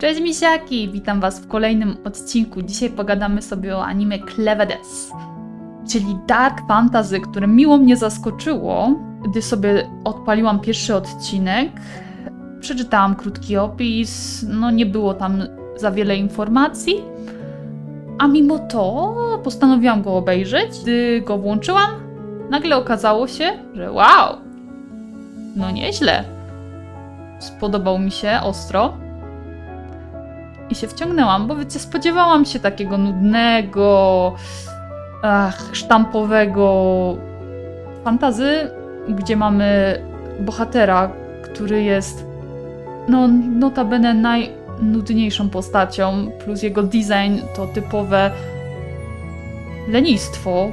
Cześć misiaki! Witam was w kolejnym odcinku. Dzisiaj pogadamy sobie o anime Clevedes, czyli dark fantasy, które miło mnie zaskoczyło, gdy sobie odpaliłam pierwszy odcinek. Przeczytałam krótki opis, no nie było tam za wiele informacji, a mimo to postanowiłam go obejrzeć. Gdy go włączyłam, nagle okazało się, że wow, no nieźle. Spodobał mi się ostro i się wciągnęłam, bo wiecie, spodziewałam się takiego nudnego, ach, sztampowego fantazy, gdzie mamy bohatera, który jest no notabene najnudniejszą postacią, plus jego design to typowe lenistwo.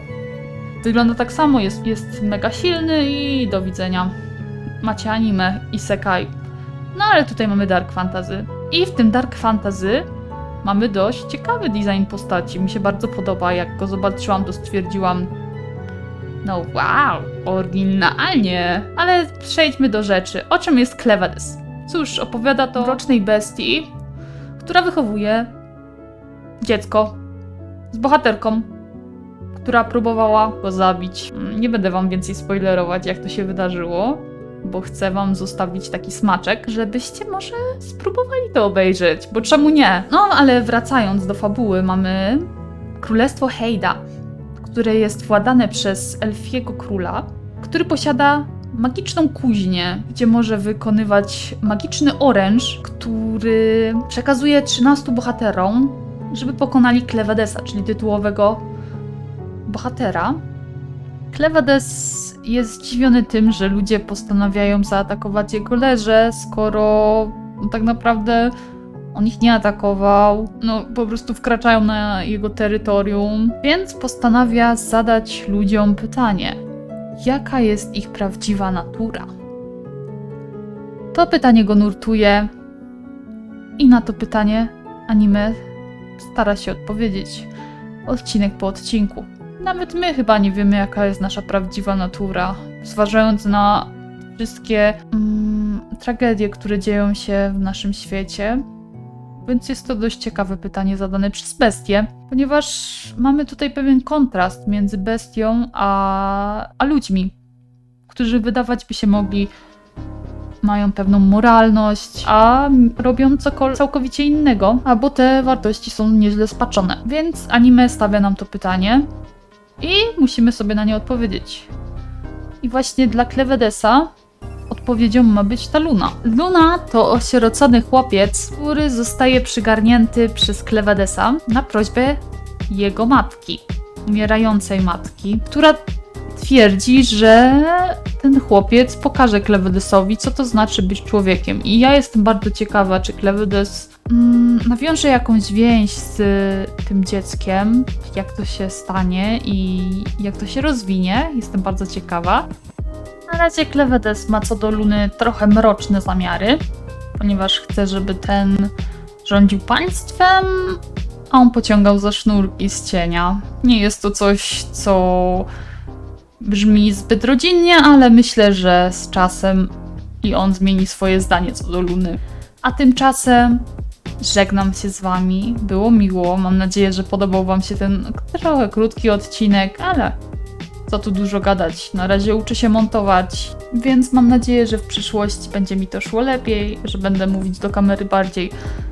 Wygląda tak samo, jest, jest mega silny i do widzenia. Macie anime i sekai. No ale tutaj mamy dark fantasy. I w tym dark fantasy mamy dość ciekawy design postaci. Mi się bardzo podoba. Jak go zobaczyłam, to stwierdziłam no wow, oryginalnie. Ale przejdźmy do rzeczy. O czym jest Clevedes? Cóż, opowiada to o rocznej bestii, która wychowuje dziecko z bohaterką, która próbowała go zabić. Mm, Nie będę wam więcej spoilerować, jak to się wydarzyło, bo chcę wam zostawić taki smaczek, żebyście może spróbowali to obejrzeć, bo czemu nie? No, ale wracając do fabuły, mamy Królestwo Heida, które jest władane przez elfiego króla, który posiada magiczną kuźnię, gdzie może wykonywać magiczny oręż, który przekazuje 13 bohaterom, żeby pokonali Klevadesa, czyli tytułowego bohatera. Klevades jest zdziwiony tym, że ludzie postanawiają zaatakować jego leże, skoro no, tak naprawdę on ich nie atakował, no po prostu wkraczają na jego terytorium, więc postanawia zadać ludziom pytanie: jaka jest ich prawdziwa natura? To pytanie go nurtuje i na to pytanie anime stara się odpowiedzieć odcinek po odcinku. Nawet my chyba nie wiemy, jaka jest nasza prawdziwa natura, zważając na wszystkie mm, tragedie, które dzieją się w naszym świecie. Więc jest to dość ciekawe pytanie zadane przez bestię, ponieważ mamy tutaj pewien kontrast między bestią a, a ludźmi, którzy wydawać by się mogli mają pewną moralność, a robią cokolwiek całkowicie innego, albo te wartości są nieźle spaczone. Więc anime stawia nam to pytanie i musimy sobie na nie odpowiedzieć. I właśnie dla Clevedesa odpowiedzią ma być ta Luna. Luna to osierocony chłopiec, który zostaje przygarnięty przez Clevedesa na prośbę jego matki, umierającej matki, która twierdzi, że ten chłopiec pokaże Clevedesowi, co to znaczy być człowiekiem. I ja jestem bardzo ciekawa, czy Clevedes mm, nawiąże jakąś więź z tym dzieckiem, jak to się stanie i jak to się rozwinie. Jestem bardzo ciekawa. Na razie Clevedes ma co do Luny trochę mroczne zamiary, ponieważ chce, żeby ten rządził państwem, a on pociągał za sznurki z cienia. Nie jest to coś, co brzmi zbyt rodzinnie, ale myślę, że z czasem i on zmieni swoje zdanie co do Luny. A tymczasem żegnam się z wami. Było miło. Mam nadzieję, że podobał wam się ten trochę krótki odcinek, ale co tu dużo gadać. Na razie uczę się montować, więc mam nadzieję, że w przyszłości będzie mi to szło lepiej, że będę mówić do kamery bardziej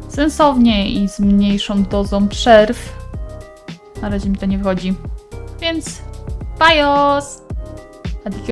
sensownie i z mniejszą dozą przerw. Na razie mi to nie wychodzi. Więc Bye,